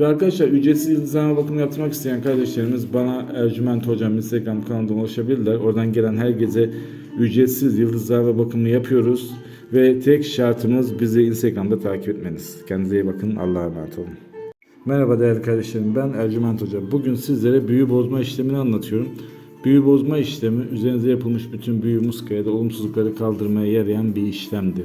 Ve arkadaşlar ücretsiz yıldızlama bakımı yaptırmak isteyen kardeşlerimiz bana Ercüment Hocam Instagram kanalından ulaşabilirler. Oradan gelen herkese ücretsiz yıldızlama bakımı yapıyoruz. Ve tek şartımız bizi Instagram'da takip etmeniz. Kendinize iyi bakın. Allah'a emanet olun. Merhaba değerli kardeşlerim. Ben Ercüment Hoca. Bugün sizlere büyü bozma işlemini anlatıyorum. Büyü bozma işlemi üzerinize yapılmış bütün büyü muskaya da olumsuzlukları kaldırmaya yarayan bir işlemdir.